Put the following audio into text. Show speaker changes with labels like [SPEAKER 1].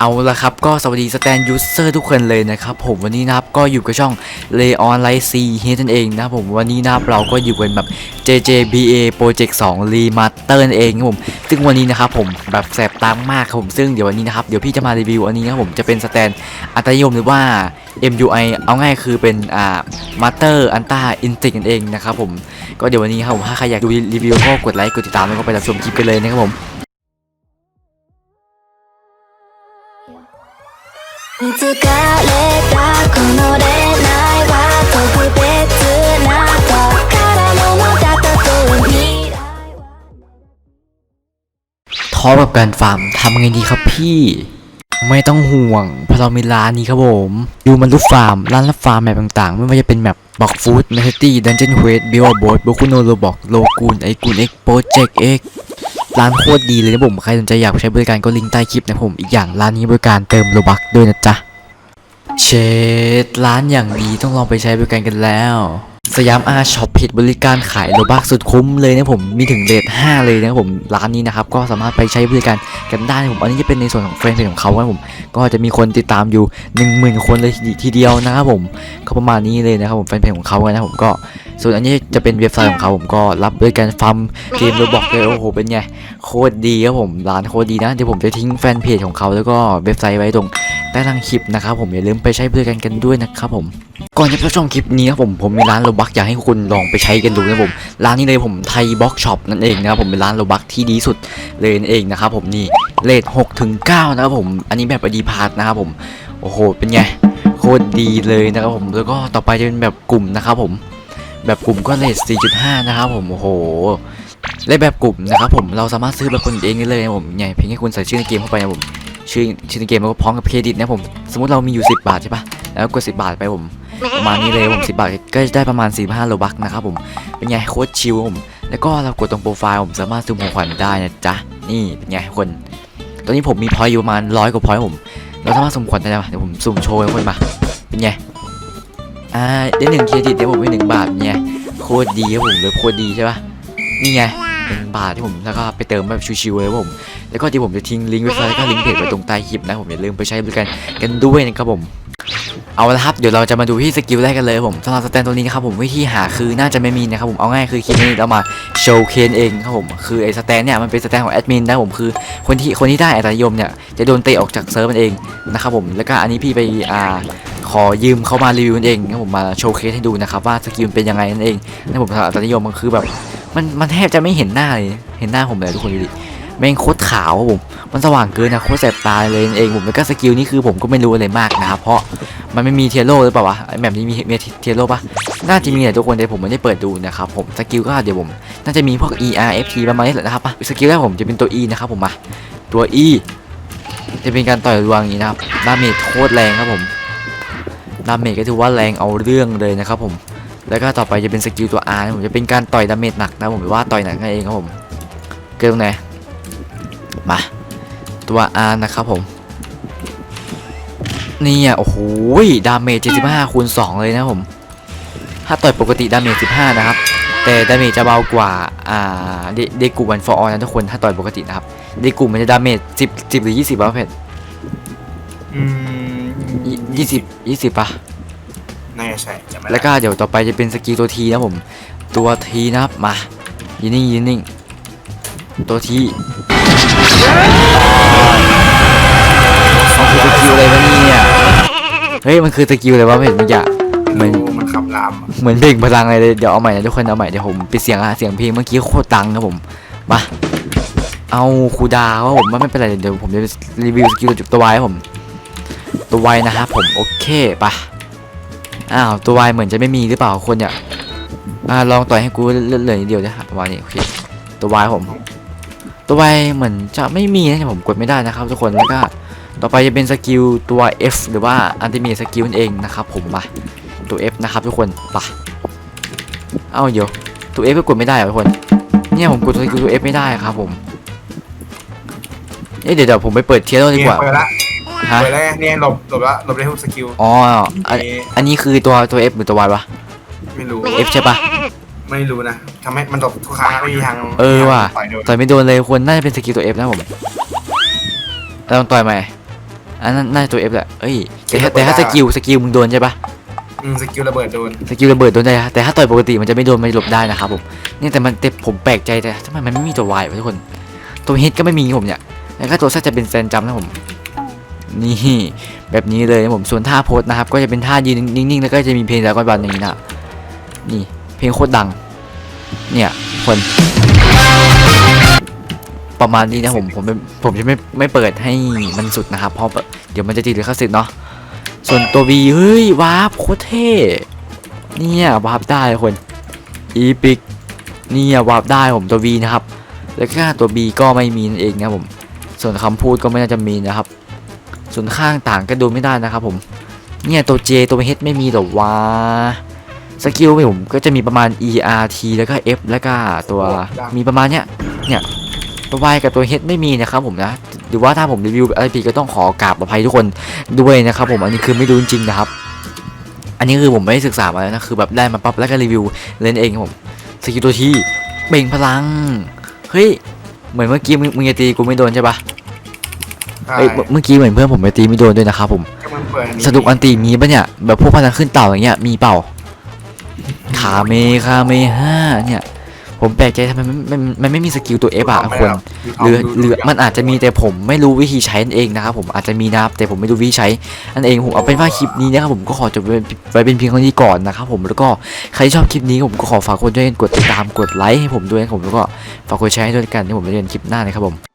[SPEAKER 1] เอาละครับก็สวัสดีสแตนยูเซอร์ทุกคนเลยนะครับผมวันนี้นะครับก็อยู่กับช่อง Leon l i c e เฮนั่นเองนะผมวันนี้นะครับเราก็อยู่กันแบบ JJBA Project 2 Remaster นั่นเองครับผมซึ่งวันนี้นะครับผมแบบแสบตามมากครับผมซึ่งเดี๋ยววันนี้นะครับเดี๋ยวพี่จะมารีวิวอันนี้นะครับผมจะเป็นสแตนอัตยมหรือว่า MUI เอาง่ายคือเป็นอ่า Master Anta Instinct นั่นเองนะครับผมก็เดี๋ยววันนี้ครับผมถ้าใครอยากดูรีวิวก็กดไลค์กดติดตามแล้วก็ไปรับชมคลิปกันเลยนะครับผม
[SPEAKER 2] 見つかれたこの恋愛は特別な宝物だったと未来は
[SPEAKER 1] ท้อกับการฟาร์มทำไงดีครับพี่ ไม่ต้องห่วงเพราะเรามีร้านนี้ครับผมยูมันรูฟฟาร์ม ร้านรับฟาร์มแมปต่างๆ ไม่ว่าจะเป็นแมปบอกฟู้ดเมทตี้ดันเจี้ยนเวทบิวบอสโบคุโนโรบอกโลกูนไอกูนเอ็กโปรเจกต์เอ็ก ร้านโคตรดีเลยนะผมใครสนใจอยากใช้บริการก็ลิงก์ใต้คลิปนะผมอีกอย่างร้านนี้บริการเติมโลบักด้วยนะจ๊ะเชดร้านอย่างดีต้องลองไปใช้บริการกันแล้วสยามอาช็อปเพจบริการขายโลบักสุดคุ้มเลยนะผมมีถึงเรท5เลยนะผมร้านนี้นะครับก็สามารถไปใช้บริการกันได้นะผมอันนี้จะเป็นในส่วนของแฟนเพจของเขาครับผมก็จะมีคนติดตามอยู่ 10,000 คนเลยทีเดียวนะครับผมก็ประมาณนี้เลยนะครับผมแฟนเพจของเขานะครับผมก็ ส่วนอันนี้จะเป็นเว็บไซต์ของเขาผมก็รับบริการฟาร์มเกมโลบอกเลยโอ้โหเป็นไงโคตรดีครับผมร้านโคตรดีนะเดี๋ยวผมจะทิ้งแฟนเพจของเขาแล้วก็เว็บไซต์ไว้ตรงใต้ล่างคลิปนะครับผมอย่าลืมไปใช้บริการกันด้วยนะครับผมก่อนจะไปชมคลิปนี้ครับผมผมมีร้านโลบักอยากให้คุณลองไปใช้กันดูนะผมร้านนี้เลยผมไทยบ็อกช็อปนั่นเองนะครับผมเป็นร้านโลบักที่ดีสุดเลยนั่นเองนะครับผมนี่เลท6ถึง9นะครับผมอันนี้แบบอดีพาร์ทนะครับผมโอ้โหเป็นไงโคตรดีเลยนะครับผมแล้วก็ต่อไปจะเป็นแบบกลุ่มนะครับผม แบบกลุ่มก็เลท4.5 นะครับผม โอ้โหเลขแบบกลุ่มนะครับผม เราสามารถซื้อแบบคนเองได้เลยนะผมไงเพียงแค่คุณใส่ชื่อในเกมเข้าไปนะผม ชื่อชื่อในเกมแล้วก็พร้อมกับเครดิตนะผม สมมติเรามีอยู่ 10 บาทใช่ปะแล้วกด 10 บาทไปผม ประมาณนี้เลยผม 10 บาทก็จะได้ประมาณ 45โลบักนะครับผม เป็นไงโคตรชิลผม แล้วก็เรากดตรงโปรไฟล์ผมสามารถซูมของขวัญได้นะจ๊ะ นี่เป็นไงคน ตอนนี้ผมมีพอยอยู่ประมาณร้อยกว่าพอยผม เราสามารถซูมขวัญได้ปะเดี๋ยวผมซูมโชว์ให้คนมา เป็นไง อ่าได้หนึ่งเครดิตเดี๋ยวผมให้หนึ่งบาทเป็นไงโคตรดีครับผมเลยโคตรดีใช่ปะนี่ไงหนึ่งบาทที่ผมแล้วก็ไปเติมแบบชิวๆเลยผม แล้วก็ที่ผมจะทิ้งลิงก์เว็บไซต์แล้วก็ลิงก์เพจไว้ตรงใต้คลิปนะผมอย่าลืมไปใช้บริการกันด้วยนะครับผมเอาละครับเดี๋ยวเราจะมาดูที่สกิลแรกกันเลยผมสำหรับสแตนตัวนี้นะครับผมวิธีหาคือน่าจะไม่มีนะครับผมเอาง่ายคือคลิปนี้เรามาโชว์เคนเองครับผมคือไอ้สแตนเนี่ยมันเป็นสแตนของแอดมินนะผมคือคนที่คนที่ได้อัตยมเนี่ยจะโดนเตะออกจากเซิร์ฟมันเองนะครับผมแล้วก็อันนี้พี่ไปอ่า ขอยืมเขามารีวิวนั่นเองครับผมมาโชว์เคสให้ดูนะครับว่าสกิลเป็นยังไงนั่นเองนะผมสำหรับอัตรานิยมมันคือแบบมันมันแทบจะไม่เห็นหน้าเลยเห็นหน้าผมเลยทุกคนดูดิแม่งโคตรขาวผมมันสว่างเกินนะโคตรแสบตาเลยเองผมแล้วก็สกิลนี่คือผมก็ไม่รู้อะไรมากนะครับเพราะมันไม่มีเทียโร่หรือเปล่าวะแบบนี้มีมีเทียโร่ปะน่าจะมีแหละทุกคนแต่ผมไม่ได้เปิดดูนะครับผมสกิลก็เดี๋ยวผม น่าจะมีพวก E R F T ประมาณนี้แหละนะครับปะสกิลแรกผมจะเป็นตัว E นะครับผมมาตัว E จะเป็นการต่อยรวงอย่างนี้นะครับดาเมจโคตรแรงครับผม ดาเมจก็ถือว่าแรงเอาเรื่องเลยนะครับผม แล้วก็ต่อไปจะเป็นสกิลตัว R นะผมจะเป็นการต่อยดาเมจหนักนะผมหรือว่าต่อยหนักนั่นเองครับผมเกิดตรงไหนมาตัว R นะครับผมนี่อะโอ้โหดาเมจ75คูณ2เลยนะผม ถ้าต่อยปกติดาเมจ15 นะครับ แต่ดาเมจจะเบากว่าอ่าเดกูวันฟอร์นะทุกคนถ้าต่อยปกตินะครับเดกูมันจะดาเมจ10 10 หรือ 20ป่ะเพชร
[SPEAKER 3] อืม
[SPEAKER 1] ยี่สิบยี่สิบป่ะ
[SPEAKER 3] น่าจะใช่จะไม่ได้
[SPEAKER 1] แล้วก็เดี๋ยวต่อไปจะเป็นสกิลตัวทีนะผม ตัวทีนะครับมายืนนิ่งยืนนิ่งตัวทีมันคือสกิลอะไรวะเนี่ยเฮ้ยมันคือสกิลอะไรวะเพจเมื่อกี้เหมือน
[SPEAKER 3] ดูมันขับลามอะ
[SPEAKER 1] เหมือนเพลงพลังเลยเดี๋ยวเอาใหม่นะทุกคนเอาใหม่เดี๋ยวผมปิดเสียงอะเสียงเพลงเมื่อกี้โคตรดังครับผมมาเอาครูดาวครับผมว่าไม่เป็นไรเดี๋ยวผมจะรีวิวสกิลตัววายครับผม ตัววายนะครับผมโอเคปะอ้าวตัววายเหมือนจะไม่มีหรือเปล่าคนเนี่ยอ่าลองต่อยให้กูเลื่อนเลยนิดเดียวนะครับประมาณนี้โอเคตัววายผม ตัววายเหมือนจะไม่มีนะผมกดไม่ได้นะครับ ทุกคนแล้วก็ต่อไปจะเป็นสกิลตัว F หรือว่าอันติมีสกิลนั่นเองนะครับผมมาตัว F นะครับทุกคนปะเอ้าเดี๋ยวตัว F ก็กดไม่ได้หรอทุกคนเนี่ยผมกดตัวตัว F ไม่ได้ครับผมเอ๊ะเดี๋ยวเดี๋ยวผมไปเปิดเทียร์ดีกว่า
[SPEAKER 3] เปิดละ
[SPEAKER 1] ฮะ
[SPEAKER 3] เปิดแล้วเนี่ยหลบหลบละหลบได้ทุกสกิล
[SPEAKER 1] อ๋ออัน
[SPEAKER 3] เอ๊ะ
[SPEAKER 1] อันนี้คือตัวตัว F หรือตัว Y วะ
[SPEAKER 3] ไม่รู้
[SPEAKER 1] F ใช่ปะ
[SPEAKER 3] ไม่รู้นะทำให้มันหลบทุกครั้งไม่มีทาง
[SPEAKER 1] เออว่ะ
[SPEAKER 3] ต่อยโดน
[SPEAKER 1] ต่อยไม่โดนเลยควรน่าจะเป็นสกิลตัว F นะผมลองต่อยใหม่อันนั้นน่าจะตัว F แหละเอ้ยแต่ถ้าแต่ถ้าสกิลสกิลมึงโดนใช่ปะ
[SPEAKER 3] อืมสกิลระเบิดโดน
[SPEAKER 1] สกิลระเบิดโดนได้ฮะแต่ถ้าต่อยปกติมันจะไม่โดนมันจะหลบได้นะครับผมเนี่ยแต่มันแต่ผมแปลกใจแต่ทำไมมันไม่มีตัววายวะทุกคน ตัวฮิตก็ไม่มีผมเนี่ยแล้วก็ตัวแซดจะเป็นแซนจัมป์นะผม นี่แบบนี้เลยนะผมส่วนท่าโพสนะครับ ก็จะเป็นท่ายืนนิ่งๆ แล้วก็จะมีเพลงแล้วก็บอลอย่างนี้นะนี่เพลงโคตรดัง เนี่ยคนประมาณนี้นะผมผมผมจะไม่ไม่เปิดให้มันสุดนะครับ เพราะเดี๋ยวมันจะติดหรือข้าศึกเนาะส่วนตัว V เฮ้ยวาร์ปโคตรเท่เนี่ยวาร์ปได้คนอีพิกเนี่ยวาร์ปได้ผมตัว V นะครับ แล้วก็ตัว B ก็ไม่มีนั่นเองนะผมส่วนคำพูดก็ไม่น่าจะมีนะครับ ส่วนข้างต่างก็ดูไม่ได้นะครับผม เนี่ยตัว J ตัว H ไม่มีหรอวะสกิลผมก็จะมีประมาณ E R T แล้วก็ F แล้วก็ตัวมีประมาณเนี้ยเนี่ยตัว Y กับตัว H ไม่มีนะครับผมนะหรือว่าถ้าผมรีวิวอะไรผิดก็ต้องขอกราบอภัยทุกคนด้วยนะครับผมอันนี้คือไม่รู้จริงนะครับ อันนี้คือผมไม่ได้ศึกษามาแล้วนะคือแบบได้มาปั๊บแล้วก็รีวิวเล่นเองครับผมสกิลตัวที่เบ่งพลังเฮ้ยเหมือนเมื่อกี้มึงจะตีกูไม่โดนใช่ปะ
[SPEAKER 3] ใช่
[SPEAKER 1] เอ้ยเมื่อเมื่อกี้เหมือนเพื่อนผมไปตีไม่โดนด้วยนะครับผม
[SPEAKER 3] ก็มันเปิดอันนี้
[SPEAKER 1] สนุกอันตีมีปะเนี่ย แบบพวกพลังขึ้นเต่าอย่างเงี้ยมีเปล่าคาเมคาเมห้าเนี่ย ผมแปลกใจทำไมมันมันมันไม่มีสกิลตัว F อะคนหรือหรือมันอาจจะมีแต่ผมไม่รู้วิธีใช้นั่นเองนะครับผมอาจจะมีนะครับแต่ผมไม่รู้วิธีใช้นั่นเองผมเอาเป็นว่าคลิปนี้นะครับผมก็ขอจบไว้ไว้เป็นเพียงเท่านี้ก่อนนะครับผมแล้วก็ใครที่ชอบคลิปนี้ผมก็ขอฝากคนด้วยกดติดตามกดไลค์ให้ผมด้วยนะครับผมแล้วก็ฝากกดแชร์ให้ด้วยกันที่ผมจะเรียนคลิปหน้านะครับผม